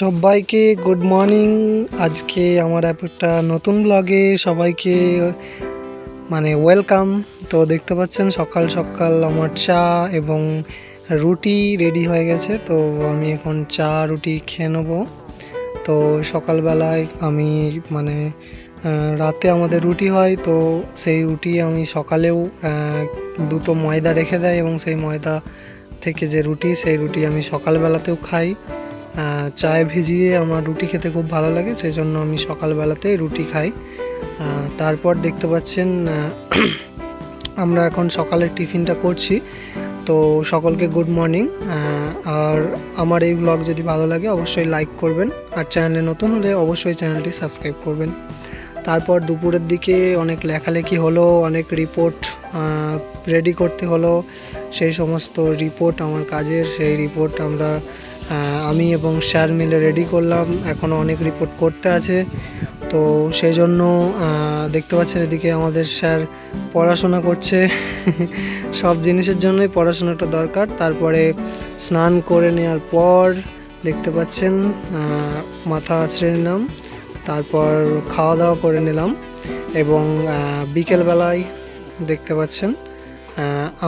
সবাইকে good morning আজকে আমার একটা নতুন ব্লগে সবাইকে মানে ওয়েলকাম তো দেখতে পাচ্ছেন সকাল সকাল আমার চা এবং রুটি রেডি হয়ে গেছে। তো আমি এখন চা, রুটি খেয়ে নেব। তো সকালবেলায় আমি মানে রাতে আমাদের রুটি হয়। তো সেই রুটি আমি সকালেও দুটো ময়দা রেখে দেয় এবং সেই ময়দা থেকে যে রুটি, সেই রুটি আমি সকালবেলাতেও খাই। চায়ে ভিজিয়ে আমার রুটি খেতে খুব ভালো লাগে সেই জন্য আমি সকালবেলাতে রুটি খাই। তারপর দেখতে পাচ্ছেন আমরা এখন সকালের টিফিনটা করছি। তো সকলকে গুড মর্নিং। আর আমার এই ব্লগ যদি ভালো লাগে, অবশ্যই লাইক করবেন। আর চ্যানেলে নতুন হলে অবশ্যই চ্যানেলটি সাবস্ক্রাইব করবেন। তারপর দুপুরের দিকে অনেক লেখালেখি হলো, অনেক রিপোর্ট রেডি করতে হলো। সেই সমস্ত রিপোর্ট আমার কাজের, সেই রিপোর্ট আমরা আমি এবং স্যার মিলে রেডি করলাম। এখনও অনেক রিপোর্ট করতে আছে। তো সেই জন্য দেখতে পাচ্ছেন এদিকে আমাদের স্যার পড়াশোনা করছে। সব জিনিসের জন্যই পড়াশোনাটা দরকার। তারপরে স্নান করে নেওয়ার পর দেখতে পাচ্ছেন মাথা আছড়ে নিলাম। তারপর খাওয়া দাওয়া করে নিলাম এবং বিকেলবেলায় দেখতে পাচ্ছেন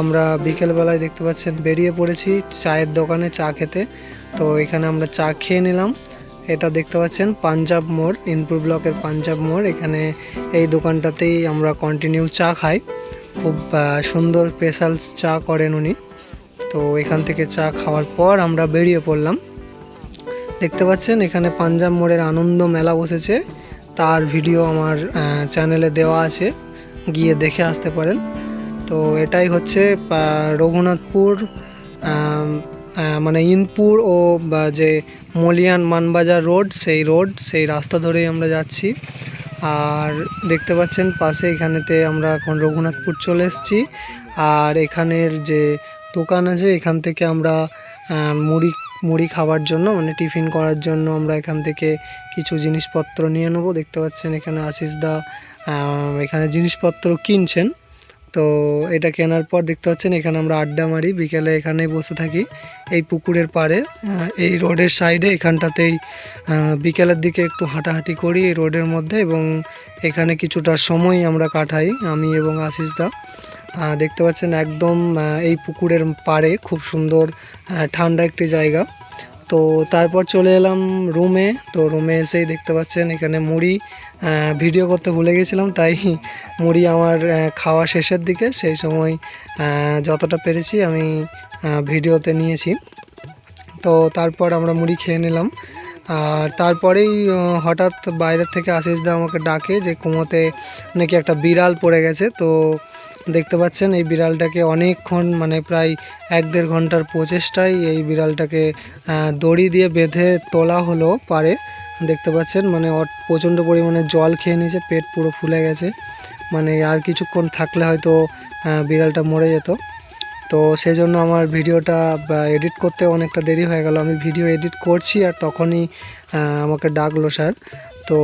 আমরা বিকেলবেলায় দেখতে পাচ্ছেন বেরিয়ে পড়েছি চায়ের দোকানে চা খেতে। তো এখানে আমরা চা খেয়ে নিলাম। এটা দেখতে পাচ্ছেন, পাঞ্জাব মোড়, ইনপুর ব্লকের পাঞ্জাব মোড়। এখানে এই দোকানটাতেই আমরা কন্টিনিউ চা খাই। খুব সুন্দর স্পেশাল চা করেন উনি। তো এখান থেকে চা খাওয়ার পর আমরা বেরিয়ে পড়লাম। দেখতে পাচ্ছেন, এখানে পাঞ্জাব মোড়ের আনন্দ মেলা বসেছে। তার ভিডিও আমার চ্যানেলে দেওয়া আছে। গিয়ে দেখে আসতে পারেন। তো এটাই হচ্ছে রঘুনাথপুর মানে ইনপুর ও, বা যে মলিয়ান মানবাজার রোড, সেই রোড, সেই রাস্তা ধরেই আমরা যাচ্ছি। আর দেখতে পাচ্ছেন পাশে এখানেতে আমরা এখন রঘুনাথপুর চলে এসেছি। আর এখানের যে দোকান আছে, এখান থেকে আমরা মুড়ি মুড়ি খাওয়ার জন্য মানে টিফিন করার জন্য আমরা এখান থেকে কিছু জিনিসপত্র নিয়ে নেব। দেখতে পাচ্ছেন এখানে আশিস দা এখানে জিনিসপত্র কিনছেন। তো এটা কেনার পর দেখতে পাচ্ছেন, এখানে আমরা আড্ডা মারি। বিকেলে এখানেই বসে থাকি, এই পুকুরের পাড়ে। এই রোডের সাইডে এখানটাতেই বিকেলের দিকে একটু হাঁটাহাঁটি করি এই রোডের মধ্যে এবং এখানে কিছুটা সময় আমরা কাটাই, আমি এবং আশিস দা দেখতে পাচ্ছেন একদম এই পুকুরের পাড়ে খুব সুন্দর ঠান্ডা একটি জায়গা। তো তারপর চলে এলাম রুমে, তো রুমে এসেই দেখতে পাচ্ছেন এখানে মুড়ি ভিডিও করতে ভুলে গেছিলাম, তাই মুড়ি আমার খাওয়া শেষের দিকে। সেই সময় যতটা পেরেছি আমি ভিডিওতে নিয়েছি। তো তারপর আমরা মুড়ি খেয়ে নিলাম। আর তারপরেই হঠাৎ বাইরের থেকে আশিস দা আমাকে ডাকে যে কুমোতে নাকি একটা বিড়াল পড়ে গেছে। তো দেখতে পাচ্ছেন, এই বিড়ালটাকে অনেকক্ষণ মানে প্রায় এক দেড় ঘণ্টার প্রচেষ্টায় এই বিড়ালটাকে দড়ি দিয়ে বেঁধে তোলা হলো পারে। দেখতে পাচ্ছেন মানে প্রচণ্ড পরিমাণে জল খেয়ে নিয়েছে, পেট পুরো ফুলে গেছে। মানে আর কিছুক্ষণ থাকলে হয়তো বিড়ালটা মরে যেত। তো সেই জন্য আমার ভিডিওটা এডিট করতে অনেকটা দেরি হয়ে গেল। আমি ভিডিও এডিট করছি আর তখনই আমাকে ডাকলো স্যার। তো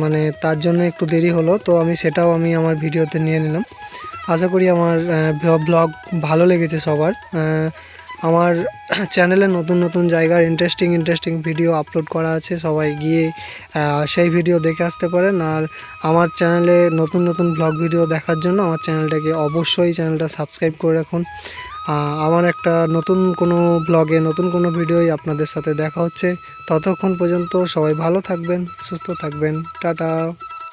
মানে তার জন্য একটু দেরি হলো। তো আমি সেটাও আমি আমার ভিডিওতে নিয়ে নিলাম। আশা করি আমার ব্লগ ভালো লেগেছে সবার। আমার চ্যানেলে নতুন নতুন জায়গার ইন্টারেস্টিং ইন্টারেস্টিং ভিডিও আপলোড করা আছে। সবাই গিয়ে সেই ভিডিও দেখে আসতে পারেন। আর আমার চ্যানেলে নতুন নতুন ব্লগ ভিডিও দেখার জন্য আমার চ্যানেলটাকে অবশ্যই চ্যানেলটা সাবস্ক্রাইব করে রাখুন। আমার একটা নতুন কোনো ব্লগে নতুন কোনো ভিডিওই আপনাদের সাথে দেখা হচ্ছে। ততক্ষণ পর্যন্ত সবাই ভালো থাকবেন, সুস্থ থাকবেন। টাটা।